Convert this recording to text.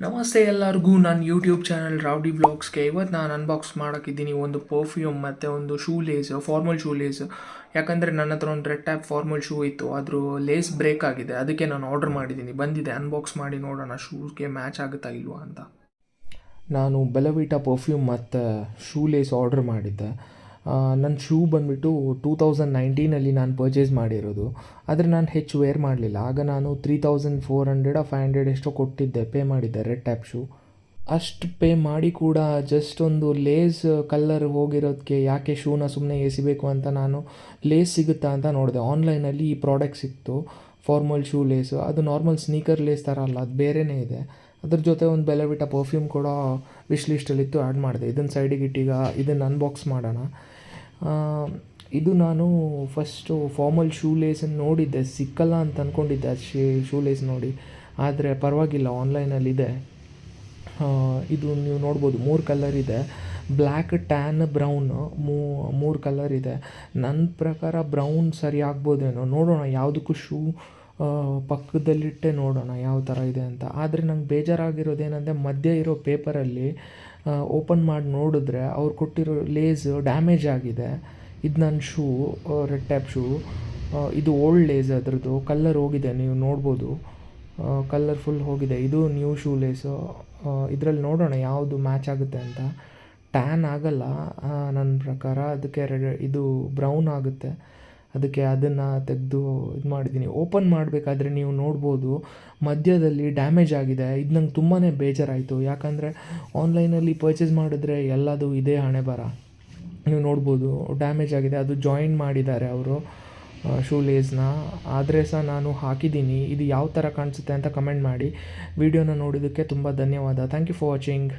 ನಮಸ್ತೆ ಎಲ್ಲರಿಗೂ ನನ್ನ ಯೂಟ್ಯೂಬ್ ಚಾನಲ್ ರೌಡಿ ಬ್ಲಾಗ್ಸ್ಗೆ ಇವತ್ತು ನಾನು ಅನ್ಬಾಕ್ಸ್ ಮಾಡೋಕ್ಕಿದ್ದೀನಿ ಒಂದು ಪರ್ಫ್ಯೂಮ್ ಮತ್ತು ಒಂದು shoe lace formal shoe lace ಯಾಕಂದರೆ ನನ್ನ ಹತ್ರ ಒಂದು ರೆಡ್ ಟ್ಯಾಪ್ ಫಾರ್ಮಲ್ ಶೂ ಇತ್ತು. ಅದ್ರ ಲೇಸ್ ಬ್ರೇಕ್ ಆಗಿದೆ. ಅದಕ್ಕೆ ನಾನು ಆರ್ಡರ್ ಮಾಡಿದ್ದೀನಿ. ಬಂದಿದೆ. ಅನ್ಬಾಕ್ಸ್ ಮಾಡಿ ನೋಡೋಣ ಶೂಗೆ ಮ್ಯಾಚ್ ಆಗುತ್ತಾ ಇಲ್ವಾ ಅಂತ. ನಾನು ಬೆಲವಿಟಾ ಪರ್ಫ್ಯೂಮ್ ಮತ್ತು ಶೂ ಲೇಸ್ ಆರ್ಡರ್ ಮಾಡಿದ್ದೆ. ನನ್ನ ಶೂ ಬಂದುಬಿಟ್ಟು ಟೂ ತೌಸಂಡ್ ನೈನ್ಟೀನಲ್ಲಿ ನಾನು ಪರ್ಚೇಸ್ ಮಾಡಿರೋದು. ಆದರೆ ನಾನು ಹೆಚ್ಚು ವೇರ್ ಮಾಡಲಿಲ್ಲ. ಆಗ ನಾನು three thousand four hundred five hundred ಎಷ್ಟೋ ಕೊಟ್ಟಿದ್ದೆ ಪೇ ಮಾಡಿದ್ದೆ ರೆಡ್ ಟ್ಯಾಪ್ ಶೂ ಅಷ್ಟು ಪೇ ಮಾಡಿ ಕೂಡ ಜಸ್ಟ್ ಒಂದು ಲೇಸ್ ಕಲ್ಲರ್ ಹೋಗಿರೋದಕ್ಕೆ ಯಾಕೆ ಶೂನ ಸುಮ್ಮನೆ ಎಸಿಬೇಕು ಅಂತ ನಾನು ಲೇಸ್ ಸಿಗುತ್ತಾ ಅಂತ ನೋಡಿದೆ. ಆನ್ಲೈನಲ್ಲಿ ಈ ಪ್ರಾಡಕ್ಟ್ ಸಿಕ್ತು ಫಾರ್ಮಲ್ ಶೂ ಲೇಸು ಅದು ನಾರ್ಮಲ್ ಸ್ನೀಕರ್ ಲೇಸ್ ಥರ ಅಲ್ಲ, ಅದು ಬೇರೆಯೇ ಇದೆ. ಅದ್ರ ಜೊತೆ ಒಂದು ಬೆಲೆಬಿಟ್ಟ ಪರ್ಫ್ಯೂಮ್ ಕೂಡ ವಿಶ್ ಲಿಸ್ಟಲ್ಲಿತ್ತು ಆ್ಯಡ್ ಮಾಡಿದೆ. ಇದನ್ನು ಸೈಡಿಗೆ ಇಟ್ಟೀಗ ಇದನ್ನು ಅನ್ಬಾಕ್ಸ್ ಮಾಡೋಣ. ಇದು ನಾನು ಫಸ್ಟು ಫಾರ್ಮಲ್ ಶೂ ಲೇಸನ್ನು ನೋಡಿದ್ದೆ. ಸಿಕ್ಕಲ್ಲ ಅಂತ ಅಂದ್ಕೊಂಡಿದ್ದೆ ಅದು ಶೇ ಶೂ ಲೇಸ್ ನೋಡಿ. ಆದರೆ ಪರವಾಗಿಲ್ಲ ಆನ್ಲೈನಲ್ಲಿದೆ ಇದು. ನೀವು ನೋಡ್ಬೋದು, ಮೂರು ಕಲರ್ ಇದೆ. ಬ್ಲ್ಯಾಕ್ ಟ್ಯಾನ್ ಬ್ರೌನ್ ಮೂರು ಕಲರ್ ಇದೆ. ನನ್ನ ಪ್ರಕಾರ ಬ್ರೌನ್ ಸರಿ ಆಗ್ಬೋದೇನೋ. ನೋಡೋಣ, ಯಾವುದಕ್ಕೂ ಶೂ ಪಕ್ಕದಲ್ಲಿಟ್ಟೆ ನೋಡೋಣ ಯಾವ ಥರ ಇದೆ ಅಂತ. ಆದರೆ ನಂಗೆ ಬೇಜಾರಾಗಿರೋದೇನೆಂದರೆ ಮಧ್ಯೆ ಇರೋ ಪೇಪರಲ್ಲಿ ಓಪನ್ ಮಾಡಿ ನೋಡಿದ್ರೆ ಅವ್ರು ಕೊಟ್ಟಿರೋ ಲೇಸ್ ಡ್ಯಾಮೇಜ್ ಆಗಿದೆ. ಇದು ನನ್ನ ಶೂ ರೆಡ್ ಟ್ಯಾಪ್ ಶೂ ಇದು ಓಲ್ಡ್ ಲೇಸ್ ಅದರದ್ದು. ಕಲ್ಲರ್ ಹೋಗಿದೆ, ನೀವು ನೋಡ್ಬೋದು. ಕಲ್ಲರ್ ಫುಲ್ ಹೋಗಿದೆ. ಇದು ನ್ಯೂ ಶೂ ಲೇಸು ಇದರಲ್ಲಿ ನೋಡೋಣ ಯಾವುದು ಮ್ಯಾಚ್ ಆಗುತ್ತೆ ಅಂತ. ಟ್ಯಾನ್ ಆಗಲ್ಲ ನನ್ನ ಪ್ರಕಾರ. ಅದಕ್ಕೆ ಇದು ಬ್ರೌನ್ ಆಗುತ್ತೆ. ಅದಕ್ಕೆ ಅದನ್ನು ತೆಗೆದು ಇದು ಮಾಡಿದ್ದೀನಿ. ಓಪನ್ ಮಾಡಬೇಕಾದ್ರೆ ನೀವು ನೋಡ್ಬೋದು, ಮಧ್ಯದಲ್ಲಿ ಡ್ಯಾಮೇಜ್ ಆಗಿದೆ. ಇದು ನಂಗೆ ತುಂಬಾ ಬೇಜಾರಾಯಿತು. ಯಾಕಂದರೆ ಆನ್ಲೈನಲ್ಲಿ ಪರ್ಚೇಸ್ ಮಾಡಿದ್ರೆ ಎಲ್ಲದು ಇದೇ ಹಣೆ ಬರ ನೀವು ನೋಡ್ಬೋದು ಡ್ಯಾಮೇಜ್ ಆಗಿದೆ. ಅದು ಜಾಯಿನ್ ಮಾಡಿದ್ದಾರೆ ಅವರು ಶೂ ಲೇಸ್ನ ಆದರೆ ಸಹ ನಾನು ಹಾಕಿದ್ದೀನಿ. ಇದು ಯಾವ ಥರ ಕಾಣಿಸುತ್ತೆ ಅಂತ ಕಮೆಂಟ್ ಮಾಡಿ. ವಿಡಿಯೋನ ನೋಡಿದ್ದಕ್ಕೆ ತುಂಬ ಧನ್ಯವಾದ. Thank you for watching